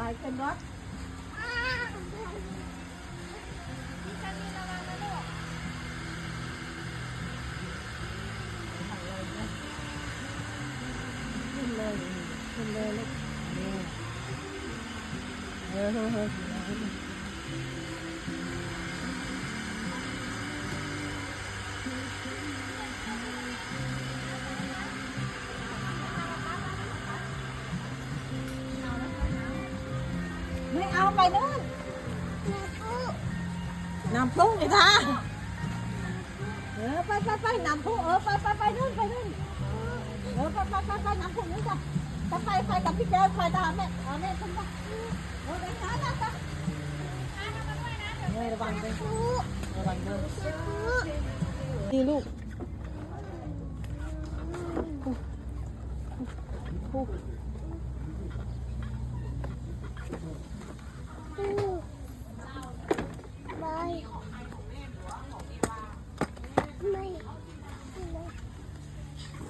ไปขึ้นรถขึ้นเลยขึ้นเลยลูกนี่เออ ไม่เอาไปนู่นน้ำพุ่งเลยค่ะเออไปไปไปน้ำพุ่งเออไปไปไปนู่นไปนู่นเออไปไปไปไปน้ำผุนนี่จ้ะจะไปไปกับพี่เจ้ไปตามแม่เอาแม่ขึ้นมาเออไปช้านะจ้ะเฮ้ยระวังด้วยระวังด้วยนี่ลูก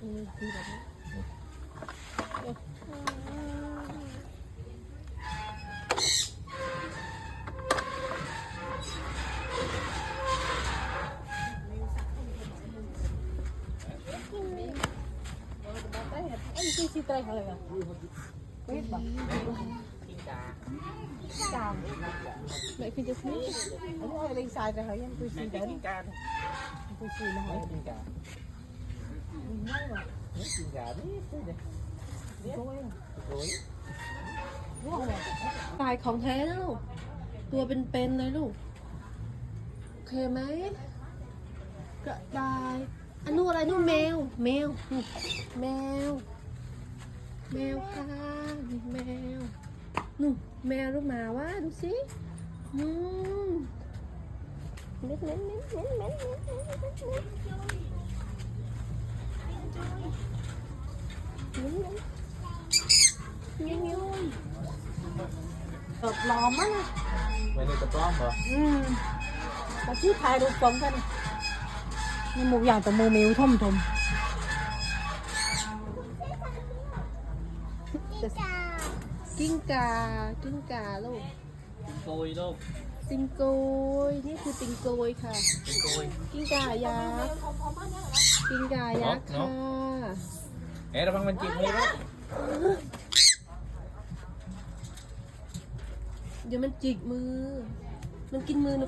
si try halaga. Wait ba? Kikang. May pitas niya. Ano halaga sa akin? Yan, pusidan. Pusidan. Pusidan. ตายของแท้แล้วลูกตัวเป็นๆเลยลูก โอเคไหมกระตายอันนู้นอะไรนู้นแมว แมว แมว แมวค่ะแมวนู่นแมวลูกหมาว่าดูสิอืมเม็ดเม็ดเม็ดเม็ดเม็ดเม็ดเม็ด Cột lòm á. Vậy đây cột lòm hả? Ừ. Bà chứ thay đồ quần thôi nè. Nhưng một giờ tụi mùa miêu thông thùng. Kinh cà kinh cà kinh cà luôn. ต่ที่ถ่ายรูปตรงกันนี่หมูอย่างแต่หมูมิวท่มทมกิ้งกากิ้งกาลูกกินโกยลูกติงโกยนี่คือติงโกยค่ะกินโกยกิ้งกายักษ์กิ้งกายักษ์เนาะค่ะเอ๊ะระวังมันจิกมือลูกเดี๋ยวมันจิกมือ มันกินมือหนู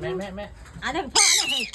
แม่แม่แม่อันนี้พ่อเนี่ย